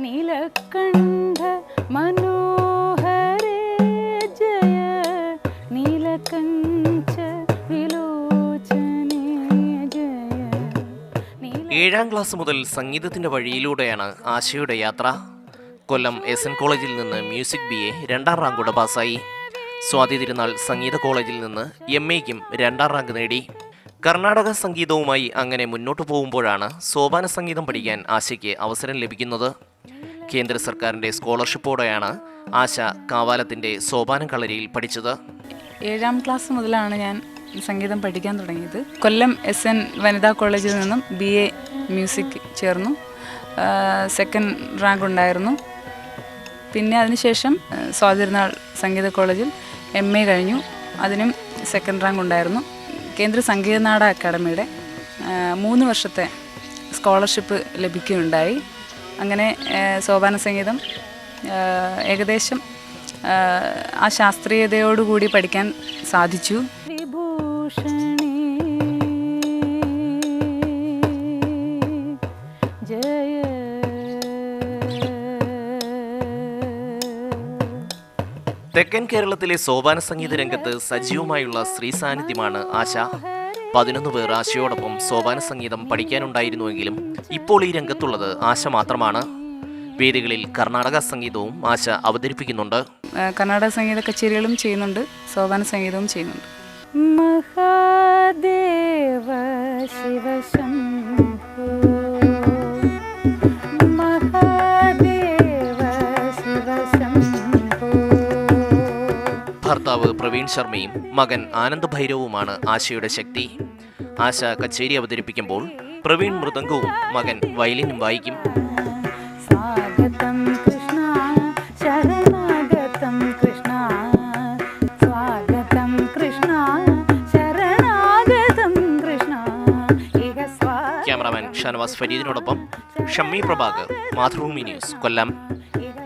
നീലകണ്ഠ മനോഹരേ ജയ നീലകണ്ഠ ജയ. ഏഴാം ക്ലാസ് മുതൽ സംഗീതത്തിന്റെ വഴിയിലൂടെയാണ് ആശയുടെ യാത്ര. കൊല്ലം എസ് എൻ കോളേജിൽ നിന്ന് മ്യൂസിക് ബി എ രണ്ടാം റാങ്കോടെ പാസ്സായി. സ്വാതി തിരുനാൾ സംഗീത കോളേജിൽ നിന്ന് എം എക്കും രണ്ടാം റാങ്ക് നേടി. കർണാടക സംഗീതവുമായി അങ്ങനെ മുന്നോട്ട് പോകുമ്പോഴാണ് സോപാന സംഗീതം പഠിക്കാൻ ആശയ്ക്ക് അവസരം ലഭിക്കുന്നത്. കേന്ദ്ര സർക്കാരിന്റെ സ്കോളർഷിപ്പോടെയാണ് ആശ കാവാലത്തിന്റെ സോപാനം കളരിയിൽ പഠിച്ചത്. ഏഴാം ക്ലാസ് മുതലാണ് ഞാൻ സംഗീതം പഠിക്കാൻ തുടങ്ങിയത്. കൊല്ലം എസ് എൻ വനിതാ കോളേജിൽ നിന്നും ബി എ മ്യൂസിക് ചേർന്നു. സെക്കൻഡ് റാങ്ക് ഉണ്ടായിരുന്നു. പിന്നെ അതിനുശേഷം സ്വാതിരുന്നാൾ സംഗീത കോളേജിൽ എം എ കഴിഞ്ഞു. അതിനും സെക്കൻഡ് റാങ്ക് ഉണ്ടായിരുന്നു. കേന്ദ്ര സംഗീതനാട അക്കാദമിയുടെ മൂന്ന് വർഷത്തെ സ്കോളർഷിപ്പ് ലഭിക്കുകയുണ്ടായി. അങ്ങനെ സോപാന സംഗീതം ഏകദേശം ആ, ശാസ്ത്രീയതയോടുകൂടി പഠിക്കാൻ സാധിച്ചു. വിഭൂഷണേ ജയ. തെക്കൻ കേരളത്തിലെ സോപാന സംഗീത രംഗത്ത് സജീവമായുള്ള ശ്രീ സാന്നിധ്യമാണ് ആശ. പതിനൊന്ന് പേർ ആശയോടൊപ്പം സോപാന സംഗീതം പഠിക്കാനുണ്ടായിരുന്നുവെങ്കിലും ഇപ്പോൾ ഈ രംഗത്തുള്ളത് ആശ മാത്രമാണ്. വേദികളിൽ കർണാടക സംഗീതവും ആശ അവതരിപ്പിക്കുന്നുണ്ട്. കർണാടക സംഗീത കച്ചേരികളും ചെയ്യുന്നുണ്ട് സോപാന സംഗീതവും ചെയ്യുന്നുണ്ട്. മഹാദേവ ഭർത്താവ് പ്രവീൺ ശർമ്മയും മകൻ ആനന്ദ് ഭൈരവുമാണ് ആശയുടെ ശക്തി. ആശ കച്ചേരി അവതരിപ്പിക്കുമ്പോൾ പ്രവീൺ മൃദംഗവും മകൻ വയലിനും വായിക്കും. ക്യാമറാമാൻ ഷാനവാസ് ഫരീദിനോടൊപ്പം ഷമ്മി പ്രഭാകർ മാതൃഭൂമി ന്യൂസ് കൊല്ലം.